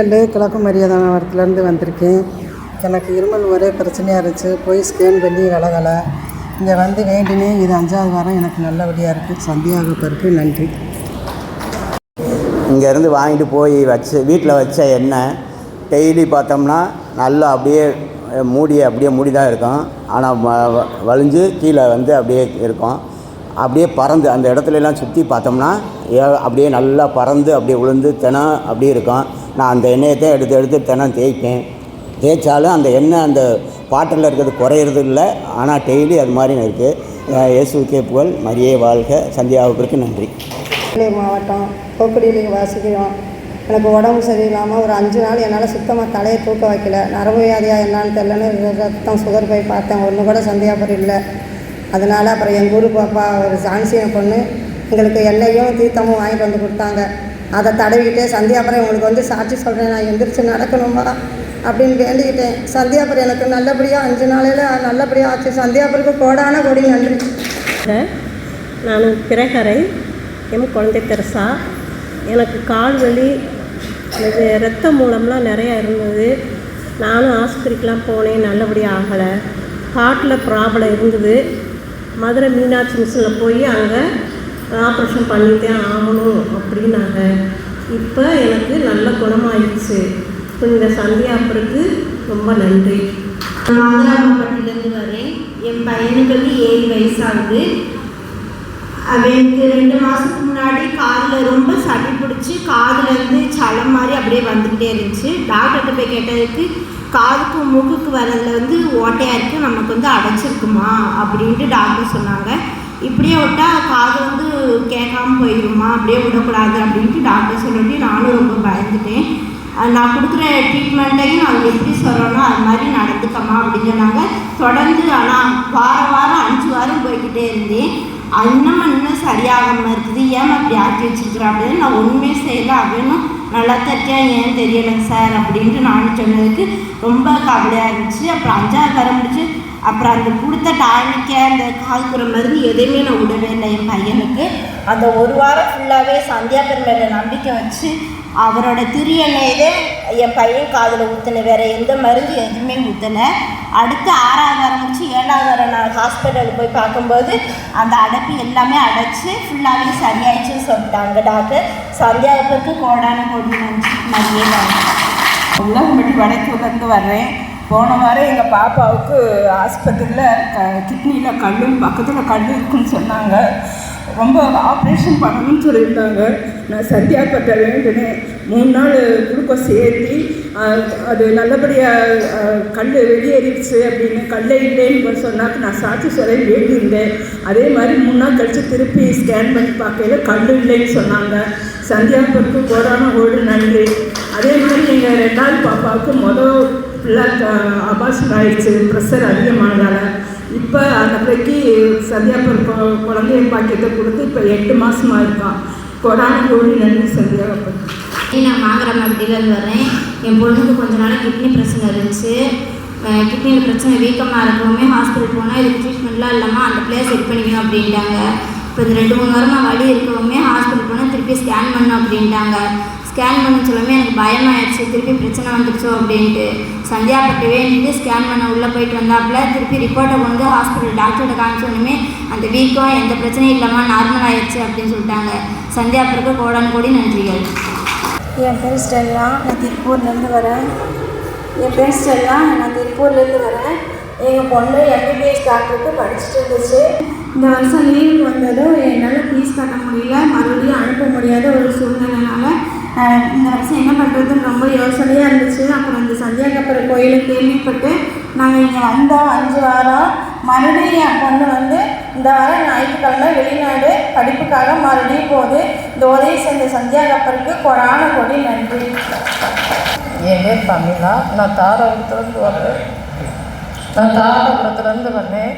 ரெண்டு கிழக்கு மரியாதானவரத்துலேருந்து வந்திருக்கேன். எனக்கு இருமல் ஒரே பிரச்சனையாக இருந்துச்சு. போய் ஸ்கேன் பண்ணி விலகலை. இங்கே வந்து வேண்டினே இது அஞ்சாவது வாரம் எனக்கு நல்லபடியாக இருக்குது சந்தியாகப்பருக்கு நன்றி. இங்கேருந்து வாங்கிட்டு போய் வச்சு வீட்டில் வச்ச எண்ணெய் டெய்லி பார்த்தோம்னா நல்லா அப்படியே மூடி அப்படியே மூடி தான் இருக்கும். ஆனால் வ- வலிஞ்சு கீழே வந்து அப்படியே இருக்கும். அப்படியே பறந்து அந்த இடத்துலலாம் சுற்றி பார்த்தோம்னா அப்படியே நல்லா பறந்து அப்படியே விழுந்து தினம் அப்படியே இருக்கும். நான் அந்த எண்ணெயை தான் எடுத்து எடுத்து தினம் தேய்ப்பேன். தேய்ச்சாலும் அந்த எண்ணெய் அந்த பாட்டில் இருக்கிறது குறையிறது இல்லை. ஆனால் டெய்லி அது மாதிரி இருக்குது இயேசுக்கே புகழ். மரியே வாழ்க. சந்தியாவுக்கு நன்றி. மாவட்டம் போக்குடியில் வாசிக்கிறோம். எனக்கு உடம்பு சரியில்லாமல் ஒரு அஞ்சு நாள் என்னால் சுத்தமாக தலையை தூக்க வைக்கல. நரம்பு வியாதியாக என்னான்னு தெரிலன்னு ரத்தம் சுகர் போய் பார்த்தேன். ஒன்று கூட சந்தியாபுரம் இல்லை. அதனால் அப்புறம் எங்கள் ஊர் பாப்பா ஒரு ஜான்சியை பொண்ணு. எங்களுக்கு எண்ணெயும் தீர்த்தமும் வாங்கிட்டு வந்து கொடுத்தாங்க. அதை தடவிக்கிட்டே சந்தியாபுரம் உங்களுக்கு வந்து சாட்சி சொல்கிறேன் நான் எந்திரிச்சு நடக்கணுமா அப்படின்னு வேண்டிக்கிட்டேன். சந்தியாபுரம் எனக்கு நல்லபடியாக அஞ்சு நாளையில் நல்லபடியாக ஆச்சு. சந்தியாபுரத்துக்கு கோடான கொடி நன்றி. நான் கிரகரை எம் குழந்தை தெரசா. எனக்கு கால் வலி இது ரத்த மூலம்லாம் நிறையா இருந்தது. நானும் ஆஸ்பத்திரிக்கெலாம் போனேன் நல்லபடியாக ஆகலை. ஹார்ட்டில் ப்ராப்ளம் இருந்தது. மதுரை மீனாட்சி மிஷனில் போய் அங்கே ஆப்ரேஷன் பண்ணித்தான் ஆகணும் அப்படின்னாங்க. இப்போ எனக்கு நல்ல குணமாயிடுச்சு. இப்போ இந்த சந்தியாப்பருக்கு ரொம்ப நன்றி. மாதுராமப்பட்டிலேருந்து வரேன். என் பையனுக்கு வந்து ஏழு வயசாகுது. அவனுக்கு ரெண்டு மாதத்துக்கு முன்னாடி காதில் ரொம்ப சளி பிடிச்சி காதுலேருந்து சளம் மாதிரி அப்படியே வந்துக்கிட்டே இருந்துச்சு. டாக்டர்கிட்ட போய் கேட்டதுக்கு காதுக்கும் மூக்குக்கு வரதுல வந்து ஓட்டையாக இருக்குது நமக்கு வந்து அடைச்சிருக்குமா? அப்படின்ட்டு டாக்டர் சொன்னாங்க. இப்படியே விட்டால் காது வந்து கேட்காம போயிடுமா அப்படியே விடக்கூடாது அப்படின்ட்டு டாக்டர் சொல்லிட்டு நானும் ரொம்ப பயந்துட்டேன். நான் கொடுக்குற ட்ரீட்மெண்ட்டையும் நான் எப்படி சொல்லணும் அது மாதிரி நடந்துக்கம்மா அப்படின்னு சொன்னாங்க. தொடர்ந்து ஆனால் வாரம் வாரம் அஞ்சு வாரம் போய்கிட்டே இருந்தேன். இன்னும் இன்னும் சரியாகாமல் இருக்குது. ஏன் அப்படி ஆக்கி வச்சிருக்கிறேன் அப்படின்னு நான் ஒன்றுமே செய்யலை. அப்படின்னும் நல்லா தட்டியா ஏன் தெரியலைங்க சார் அப்படின்ட்டு நானும் சொன்னதுக்கு ரொம்ப கவலையாக இருந்துச்சு. அப்புறம் அஞ்சாவது வர முடிச்சு அப்புறம் அந்த கொடுத்த டானிக்க அந்த காய்க்குற மருந்து எதையுமே நான் விடவே இல்லை என் பையனுக்கு. அந்த ஒரு வாரம் ஃபுல்லாகவே சந்தியா பெருமையில நம்பிக்கை வச்சு அவரோட திரு என் பையன் காதில் ஊற்றின வேறு எந்த மருந்து எதுவுமே ஊற்றலை அடுத்து ஆறாவது வாரம் ஏழாவது நான் ஹாஸ்பிட்டலுக்கு போய் பார்க்கும்போது அந்த அடைப்பு எல்லாமே அடைச்சி ஃபுல்லாகவே சரியாயிடுச்சுன்னு சொல்லிட்டாங்க டாக்டர். சந்தியாவுக்கு கோடான கோடி நன்றி. நிறைய நன்றி வடக்கு வந்து வர்றேன். போன வாரம் எங்கள் பாப்பாவுக்கு ஆஸ்பத்திரியில் க கிட்னியில் கல்லும் பக்கத்தில் கல் இருக்குன்னு சொன்னாங்க. ரொம்ப ஆப்ரேஷன் பண்ணணும்னு சொல்லியிருந்தாங்க. நான் சத்யாப்பட்ட வேண்டினேன் மூணு நாள் குளுக்கோஸ் ஏற்றி அது நல்லபடியாக கல் வெளியேறிடுச்சு அப்படின்னு கல்லை இல்லைன்னு சொன்னாக்க நான் சாட்சி சொல்ல வேண்டியிருந்தேன். அதே மாதிரி மூணு நாள் கழித்து திருப்பி ஸ்கேன் பண்ணி பார்க்கையில கல் இல்லைன்னு சொன்னாங்க. சந்தியாப்பருக்கு கோடான ஓடு நன்றி. அதே மாதிரி எங்கள் ரெண்டாவது பாப்பாவுக்கு மொதல் ஃபுல்லாக அபாஷன் ஆயிடுச்சு ப்ரெஷர் அதிகமானதால் இப்போ அந்த பிள்ளைக்கு சந்தியாப்பர் குழந்தைய பாக்கியத்தை கொடுத்து இப்போ எட்டு மாதமாக இருக்கான். கொடான கோழி நன்றி சந்தியாப்பர் நான் மாங்கரமட்டிலேருந்து வரேன் என் பொண்ணுக்கு கொஞ்ச நாள் கிட்னி பிரச்சனை இருந்துச்சு. கிட்னியில் பிரச்சனை வீக்கமாக இருக்கவுமே ஹாஸ்பிட்டல் போனால் இதுக்கு ட்ரீட்மெண்ட்லாம் இல்லாமல் அந்த பிள்ளைய செட் பண்ணிக்கணும் அப்படின்ட்டாங்க. இப்போ இந்த ரெண்டு மூணு வாரமாக வழி இருக்கவுமே ஹாஸ்பிட்டல் போனால் திருப்பி ஸ்கேன் பண்ணணும் அப்படின்ட்டாங்க. ஸ்கேன் பண்ண சொல்லவே எனக்கு பயமாயிடுச்சு திருப்பி பிரச்சனை வந்துடுச்சோ அப்படின்ட்டு. சந்தியாப்பட்டு வேண்டிட்டு ஸ்கேன் பண்ண உள்ளே போயிட்டு வந்தாப்புல திருப்பி ரிப்போர்ட்டை கொண்டு ஹாஸ்பிட்டல் டாக்டர்கிட்ட காமிச்சோடனே அந்த வீக்கம் எந்த பிரச்சனையும் இல்லாமல் நார்மல் ஆயிடுச்சு அப்படின்னு சொல்லிட்டாங்க. சந்தியாப்பருக்கு கோடான் கோடி நன்றிகள். என் பேர் ஸ்டெல்லா நான் திருப்பூர்லேருந்து வரேன். என் பேர் ஸ்டெல்லா நான் திருப்பூர்லேருந்து வரேன். எங்கள் பொண்ணு எம்பிபிஎஸ் டாக்டருக்கு படிச்சுட்டு இருந்துச்சு. இந்த வருஷம் லீவுக்கு வந்ததும் என்னால் ஃபீஸ் கட்ட முடியல. மறுபடியும் அனுப்ப முடியாத ஒரு சூழ்நிலைனால இந்த வருஷம் என்ன பண்ணுறதுன்னு ரொம்ப யோசனையாக இருந்துச்சு. அப்புறம் இந்த சந்தியாகப்பர் கோயிலை கேள்விப்பட்டு நாங்கள் இங்கே வந்தோம். அஞ்சு வாரம். மறுபடியும் என் பொண்ணு வந்து இந்த வாரம் ஞாயிற்றுக்கிழமை வெளிநாடு படிப்புக்காக மறுபடியும் போகுது இந்த உதவி செஞ்ச சந்தியாகப்பருக்கு கொடான கொடி நன்றி. என் பேர் தமிழா நான் தாராபுரத்துலேருந்து வரேன் நான் தாராபுரத்துலேருந்து வந்தேன்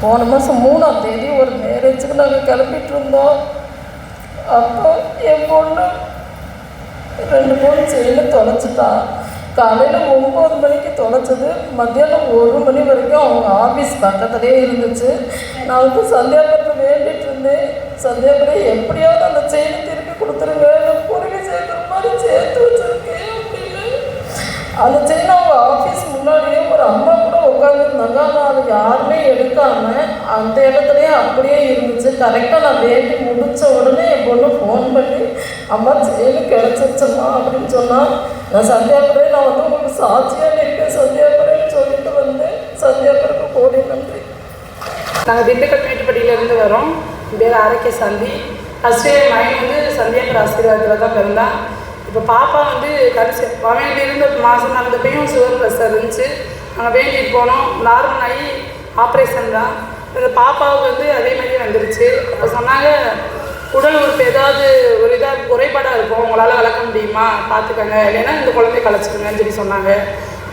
போன மாதம் மூணாம் தேதி ஒரு மேரேஜுக்கு நாங்கள் கிளம்பிட்டு இருந்தோம். அப்போ என் பொண்ணு ரெண்டு மூணு செயினை தொலைச்சிட்டா. காலையில் ஒம்பது மணிக்கு தொலைச்சது மத்தியானம் ஒரு மணி வரைக்கும் அவங்க ஆஃபீஸ் பக்கத்துலேயே இருந்துச்சு. நான் வந்து சந்தியாபுரத்தில் வேண்டிட்டு இருந்தேன். சந்தியாபுரம் எப்படியாவது அந்த செயினை திருப்பி கொடுத்துருங்க. நான் பூர்வீக மாதிரி சேர்த்து வச்சிருக்கேன் அப்படின்னு. அந்த செயின் அவங்க ஆஃபீஸ் முன்னாடியே ஒரு அம்மா கூட உட்காந்துருந்தாங்க ஆனால் அது யாருமே அந்த இடத்துலயே அப்படியே இருந்துச்சு. கரெக்டாக நான் வேண்டி முடித்த உடனே என் பொண்ணு ஃபோன் பண்ணி அம்மா செயலு கிடச்சிருச்சம்மா அப்படின்னு சொன்னால் நான் சந்தியாபுரே நான் வந்து உங்களுக்கு சாட்சியாக நிற்கேன் சந்தியாபுரேன்னு சொல்லிட்டு வந்தேன் சந்தியாபுரத்துக்கு கோடி நன்றி. நாங்கள் திண்டுக்கல் மேட்டுப்பட்டியிலேருந்து வரோம். பேர் ஆரோக்கிய சந்தி. ஃபஸ்ட்டு மகன் வந்து சந்தியாபுர ஆசீர்வாதத்தில் தான் பிறந்தான். இப்போ பாப்பா வந்து கடைசி அவன் இருந்த மாதம் நடந்தப்பையும் சுகர் ப்ரெஷர் இருந்துச்சு. நாங்கள் வேண்டிட்டு போனோம். நார்மல் ஆகி ஆப்ரேஷன் தான். இந்த பாப்பாவுக்கு வந்து அதே மாதிரி வந்துருச்சு. அப்போ சொன்னாங்க உடல் உறுப்பு ஏதாவது ஒரு இதாக குறைபாடாக இருக்கும். உங்களால் வளர்க்க முடியுமா? பார்த்துக்கங்க இல்லைன்னா இந்த குழந்தைய கலைச்சிக்கங்கன்னு சொல்லி சொன்னாங்க.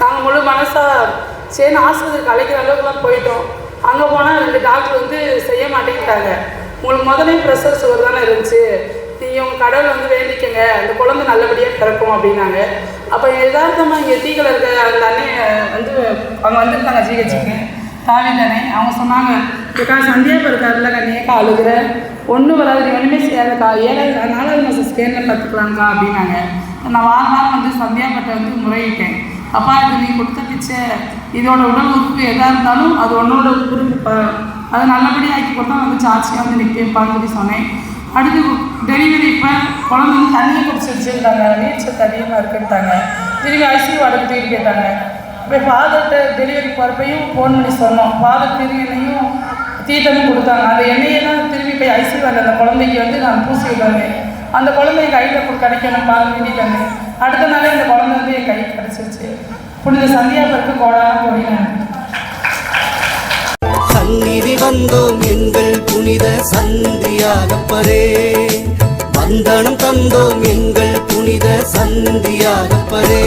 நாங்கள் முழு மனசாக சரி ஆஸ்பத்திரிக்கு அழைக்கிற அளவுக்குலாம் போயிட்டோம். அங்கே போனால் ரெண்டு டாக்டர் வந்து செய்ய மாட்டேங்கிட்டாங்க. உங்களுக்கு முதலே ப்ரெஷர் சுகர் தானே இருந்துச்சு. நீங்கள் உங்கள் கடவுள் வந்து வேண்டிக்கங்க. அந்த குழந்தை நல்லபடியாக பிறக்கும் அப்படின்னாங்க. அப்போ எதார்த்தமாக இங்கே தீக்கில் இருக்க அந்த அண்ணன் வந்து அவங்க வந்திருந்தாங்க ஜிஹெச்சுக்கு. தாவிதானே அவங்க சொன்னாங்க ஏக்கா சந்தியாப்பா இருக்காருல்ல நான் ஏக்கா அழுகுற. ஒன்றும் வராது ஒன்றுமே செய்யாதக்கா. ஏழாவது நாலாவது மாதம் ஸ்கேனில் பார்த்துக்கலாங்க்கா அப்படின்னாங்க. நான் வாரம் வாரம் வந்து சந்தியாபட்டை வந்து முறையிட்டேன். அப்பா இது நீ கொடுத்த பிச்சை இதோட உடல் உறுப்பு எதாக இருந்தாலும் அது உன்னோட உறுப்பு அதை நல்லபடியாக ஆக்கி கொடுத்தா வந்து சாட்சியாக வந்து நிற்கப்பான்னு சொல்லி சொன்னேன். அடுத்து டெலிவரி இப்போ குழந்தை வந்து தண்ணியை வச்சுருந்தாங்க. நீச்சல் அதிகமாக இருக்குன்ட்டாங்க. திரும்பி ஐசியூ வார்டுக்கு போயிட்டாங்க இப்போ ஃபாதர்கிட்ட டெலிவரி போகிறப்பையும் ஃபோன் பண்ணி சொன்னோம். ஃபாதர் திரும்பி எண்ணெயும் தீட்டமும் கொடுத்தாங்க. அந்த எண்ணெயெல்லாம் திரும்பி போய் ஐசி வார்டில் அந்த குழந்தைக்கு வந்து நான் பூசி விட்டாங்க அந்த குழந்தை என் கையில் கிடைக்கணும் பாருங்க வேண்டிட்டாங்க அடுத்த நாளே அந்த குழந்தை வந்து என் கைக்கு கிடச்சிருச்சு. புனித சந்தியாபுரத்து கோடான கோடினாங்க சந்நிதி வந்தோம் எங்கள் புனித சந்தியாகப்பரே. வந்தனம் தந்தோம் எங்கள் புனித சந்தியாகப்பரே.